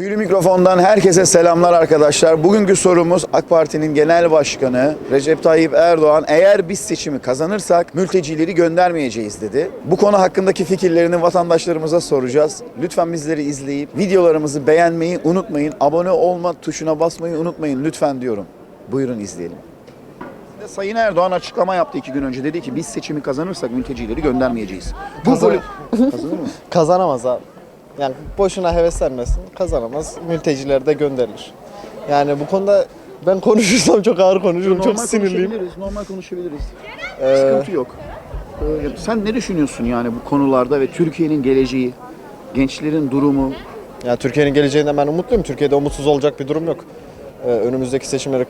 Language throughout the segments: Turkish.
Tüylü mikrofondan herkese selamlar arkadaşlar. Bugünkü sorumuz AK Parti'nin genel başkanı Recep Tayyip Erdoğan eğer biz seçimi kazanırsak mültecileri göndermeyeceğiz dedi. Bu konu hakkındaki fikirlerini vatandaşlarımıza soracağız. Lütfen bizleri izleyip videolarımızı beğenmeyi unutmayın. Abone olma tuşuna basmayı unutmayın lütfen diyorum. Buyurun izleyelim. Sayın Erdoğan açıklama yaptı iki gün önce. Dedi ki biz seçimi kazanırsak mültecileri göndermeyeceğiz. Bu Kazan- Kazanır mı? Kazanamaz abi. Yani boşuna heveslenmesin. Kazanamaz. Mülteciler de gönderilir. Yani bu konuda ben konuşursam çok ağır konuşurum. çok sinirliyim. konuşabiliriz, normal konuşabiliriz. Ee, Sıkıntı yok. Ee, sen ne düşünüyorsun yani bu konularda ve Türkiye'nin geleceği, gençlerin durumu? ya Türkiye'nin geleceğinden ben umutluyum. Türkiye'de umutsuz olacak bir durum yok. Ee, önümüzdeki seçimleri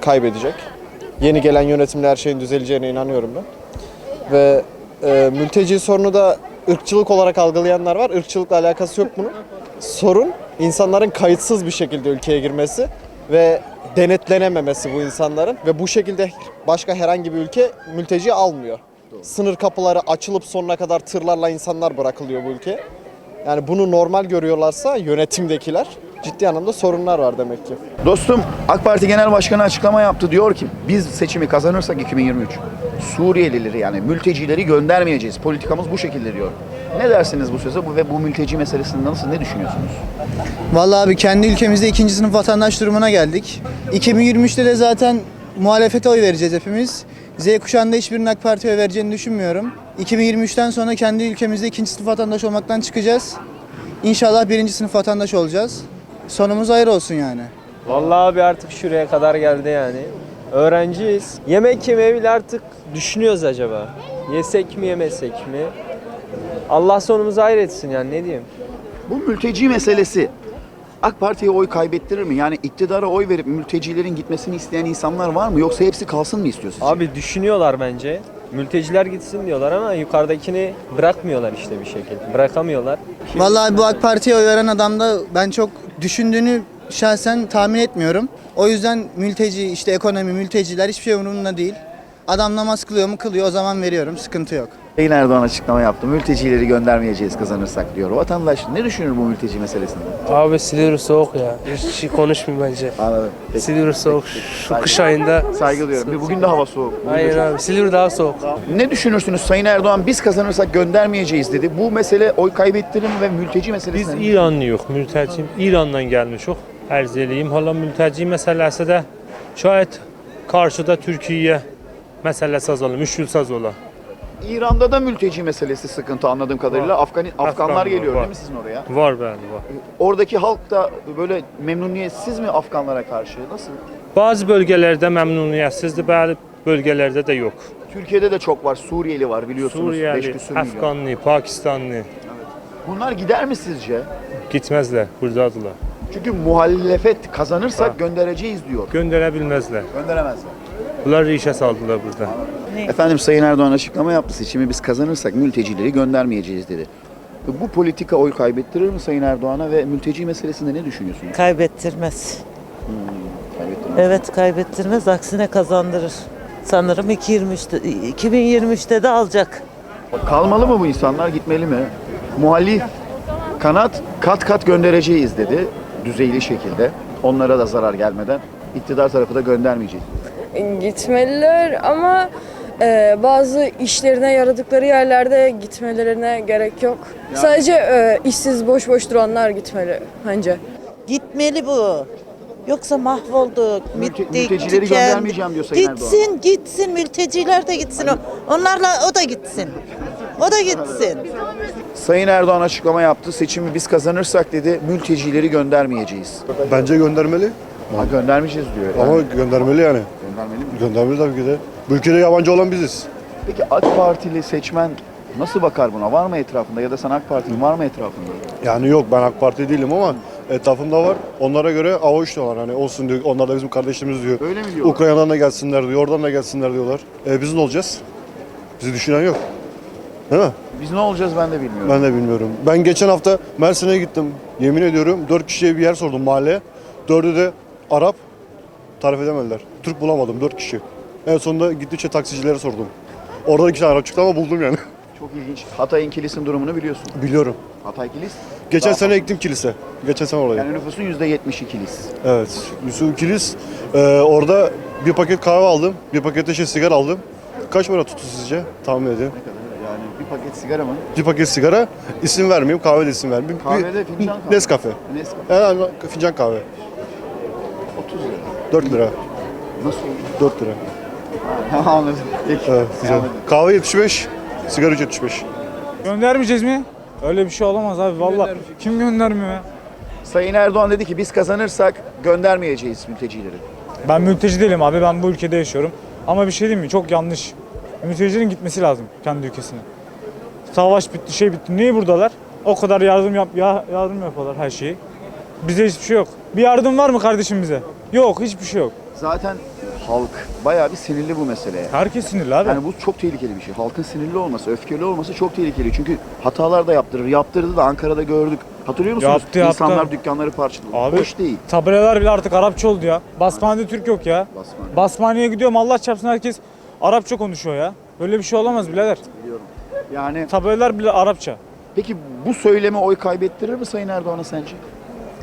kaybedecek. Yeni gelen yönetimle her şeyin düzeleceğine inanıyorum ben. Ve e, mülteci sorunu da ırkçılık olarak algılayanlar var. Irkçılıkla alakası yok bunun. Sorun insanların kayıtsız bir şekilde ülkeye girmesi ve denetlenememesi bu insanların ve bu şekilde başka herhangi bir ülke mülteci almıyor. Sınır kapıları açılıp sonuna kadar tırlarla insanlar bırakılıyor bu ülkeye. Yani bunu normal görüyorlarsa yönetimdekiler ciddi anlamda sorunlar var demek ki. Dostum AK Parti Genel Başkanı açıklama yaptı. Diyor ki biz seçimi kazanırsak 2023 Suriyelileri yani mültecileri göndermeyeceğiz. Politikamız bu şekilde diyor. Ne dersiniz bu söze bu ve bu mülteci meselesinde nasıl ne düşünüyorsunuz? Vallahi abi kendi ülkemizde ikinci sınıf vatandaş durumuna geldik. 2023'te de zaten muhalefete oy vereceğiz hepimiz. Z kuşağında hiçbirinin AK Parti'ye oy vereceğini düşünmüyorum. 2023'ten sonra kendi ülkemizde ikinci sınıf vatandaş olmaktan çıkacağız. İnşallah birinci sınıf vatandaş olacağız. Sonumuz hayır olsun yani. Vallahi abi artık şuraya kadar geldi yani. Öğrenciyiz. Yemek yemeyi bile artık düşünüyoruz acaba. Yesek mi yemesek mi? Allah sonumuzu hayretsin yani ne diyeyim. Bu mülteci meselesi AK Parti'ye oy kaybettirir mi? Yani iktidara oy verip mültecilerin gitmesini isteyen insanlar var mı? Yoksa hepsi kalsın mı istiyor sizce? Abi düşünüyorlar bence. Mülteciler gitsin diyorlar ama yukarıdakini bırakmıyorlar işte bir şekilde. Bırakamıyorlar. Vallahi bu AK Parti'ye oy veren adamda ben çok düşündüğünü şahsen tahmin etmiyorum. O yüzden mülteci, işte ekonomi, mülteciler hiçbir şey umurumda değil. Adam namaz kılıyor mu kılıyor o zaman veriyorum sıkıntı yok. Sayın Erdoğan açıklama yaptı. Mültecileri göndermeyeceğiz kazanırsak diyor. Vatandaş ne düşünür bu mülteci meselesinde? Abi Silivri soğuk ya. Hiç şey konuşmayayım bence. Anladım. Peki. Silivri soğuk. Şu kış ayında. Saygı duyuyorum. Bir Bugün de hava soğuk. Aynen abi. Silivri daha soğuk. Ne düşünürsünüz Sayın Erdoğan biz kazanırsak göndermeyeceğiz dedi. Bu mesele oy kaybettirir mi ve mülteci Biz meselesinde İranlıyıq, mültəci İrandan gəlmişik. Ərz eləyim. Hala mültəci məsələsi də şayət qarşıda Türkiyə məsələsi azalır, müşkülsüz ola. İran'da da mülteci meselesi sıkıntı anladığım kadarıyla. Afgani, Afganlar var, geliyor var. değil mi sizin oraya? Var bəli, var. Oradaki halk da böyle memnuniyetsiz mi Afganlara karşı? Nasıl? Bəzi bölgələrdə məmnuniyyətsizdir, bəzi bölgələrdə də yox. Türkiye'de de çok var. Suriyeli var biliyorsunuz. Milyon. Əfqanlı, Pakistanlı Bunlar gider mi sizce? getməzlər, burdadılar. Çünkü muhalefet kazanırsak göndereceğiz diyor. Göndərə bilməzlər. Gönderemezler. Bunlar rişə saldılar burada. Efendim Sayın Erdoğan açıklama yaptı. Seçimi biz kazanırsak mültecileri göndermeyeceğiz dedi. Bu politika oy kaybettirir mi Sayın Erdoğan'a ve mülteci meselesinde ne düşünüyorsunuz? Kaybettirmez. Kaybettirmez. Evet kaybettirmez aksine kazandırır. Sanırım 2023'te, 2023'te de alacak. Kalmalı mı bu insanlar gitmeli mi? Muhalif kanat kat kat göndereceğiz dedi düzeyli şekilde. Onlara da zarar gelmeden iktidar tarafı da göndermeyeceğiz. Gitmeliler ama e, bazı işlerine yaradıkları yerlerde gitmelerine gerek yok. Sadece e, işsiz boş boş duranlar gitmeli bence. Gitmeli bu. Yoksa mahvolduk. Mülte- bittik, mültecileri tükendik. göndermeyeceğim diyor Sayın Gitsin, gitsin. Mülteciler de gitsin. O- Onlarla o da gitsin. O da gitsin. Sayın Erdoğan açıklama yaptı. Seçimi biz kazanırsak dedi mültecileri göndermeyeceğiz. Bence göndermeli. Ha, göndermeyeceğiz diyor. Ama göndermeli yani. göndermeli mi? Göndermeli tabii ki de. Bu ülkede yabancı olan biziz. Peki AK Partili seçmen nasıl bakar buna? Var mı etrafında ya da sen AK Partili var mı etrafında? Yani yok ben AK Parti değilim ama etrafımda var. Onlara göre avuç diyorlar. Hani olsun diyor. Onlar da bizim kardeşlerimiz diyor. Öyle mi diyorlar? Ukrayna'dan da gelsinler diyor. Oradan da gelsinler diyorlar. E biz ne olacağız? Bizi düşünen yok. Değil mi? Biz ne olacağız ben de bilmiyorum. Ben de bilmiyorum. Ben geçen hafta Mersin'e gittim. Yemin ediyorum dört kişiye bir yer sordum mahalleye. Dördü de Arap. Tarif edemediler. Türk bulamadım dört kişi. En sonunda gittikçe taksicilere sordum. Orada iki tane Arap çıktı ama buldum yani. Çok ilginç. Hatay'ın kilisinin durumunu biliyorsun. Biliyorum. Hatay kilis Geçen Daha sene ektim kilise. Geçen sene oraya. Yani nüfusun %72'liyiz. Evet. Yusuf Kilis. Ee, orada bir paket kahve aldım. Bir paket de şey sigara aldım. Kaç para tuttu sizce? Tahmin edin. Yani bir paket sigara mı? Bir paket sigara. isim vermeyeyim. Kahve de isim vermeyeyim. Bir- Kahvede fincan kahve. Nescafe. Nescafe. Yani fincan kahve. 30 lira. 4 lira. Nasıl oldu? 4 lira. Anladım. Peki. Evet, güzel. Anladım. Kahve 75, sigara 75. Göndermeyeceğiz mi? Öyle bir şey olamaz abi valla. Kim göndermiyor ya? Sayın Erdoğan dedi ki biz kazanırsak göndermeyeceğiz mültecileri. Ben mülteci değilim abi ben bu ülkede yaşıyorum. Ama bir şey diyeyim mi? Çok yanlış. Mültecilerin gitmesi lazım kendi ülkesine. Savaş bitti, şey bitti. Niye buradalar? O kadar yardım yap, ya, yardım yapıyorlar her şeyi. Bize hiçbir şey yok. Bir yardım var mı kardeşim bize? Yok, hiçbir şey yok. Zaten halk bayağı bir sinirli bu meseleye. Herkes sinirli abi. Yani bu çok tehlikeli bir şey. Halkın sinirli olması, öfkeli olması çok tehlikeli. Çünkü hatalar da yaptırır. Yaptırdı da Ankara'da gördük. Hatırlıyor musunuz? Yaptı, yaptı. İnsanlar dükkanları parçaladı. Abi- Hoş değil. Tabelalar bile artık Arapça oldu ya. Basmane'de Türk yok ya. Basmane. Basmane'ye gidiyorum Allah çarpsın herkes Arapça konuşuyor ya. Böyle bir şey olamaz birader. Yani Tabelalar bile Arapça. peki bu söyleme oy kaybettirir mi Sayın Erdoğan'a sence?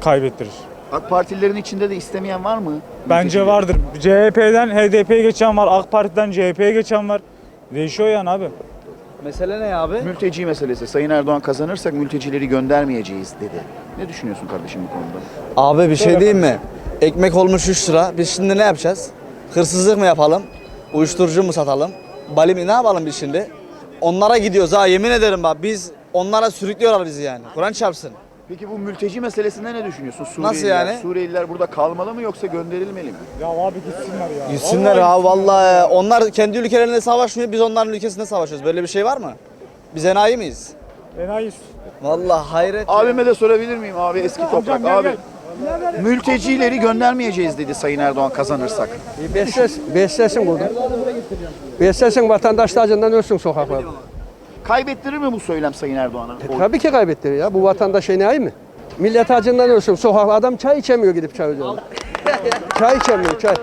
Kaybettirir. AK Partililerin içinde de istemeyen var mı? Bence Mültecileri. vardır. CHP'den HDP'ye geçen var, AK Parti'den CHP'ye geçen var. Değişiyor yani abi. Mesele ne abi? Mülteci meselesi. Sayın Erdoğan kazanırsak mültecileri göndermeyeceğiz dedi. Ne düşünüyorsun kardeşim bu konuda? Abi bir şey diyeyim mi? Ekmek olmuş 3 lira. Biz şimdi ne yapacağız? Hırsızlık mı yapalım? Uyuşturucu mu satalım? Bali mi ne yapalım biz şimdi? Onlara gidiyoruz ha yemin ederim bak biz onlara sürüklüyorlar bizi yani. Kur'an çarpsın. Peki bu mülteci meselesinde ne düşünüyorsun? Suriyeliler, Nasıl yani? Suriyeliler burada kalmalı mı yoksa gönderilmeli mi? Ya abi gitsinler ya. Gitsinler ha vallahi. Onlar kendi ülkelerinde savaşmıyor biz onların ülkesinde savaşıyoruz. Böyle bir şey var mı? Biz enayi miyiz? Enayi. Vallahi hayret. ya. Abime de sorabilir miyim abi eski toprak gel, abi. gel. Mültecileri göndermeyeceğiz dedi Sayın Erdoğan kazanırsak. Besles, beslesin burada. Beslesin vatandaş da acından ölsün sokaklarda. Kaybettirir mi bu söylem Sayın Erdoğan'a? Oy- Tabii ki kaybettirir ya. Bu vatandaş enayi mi? Millet acından ölsün. Sokak adam çay içemiyor gidip çay ocağına. çay içemiyor çay.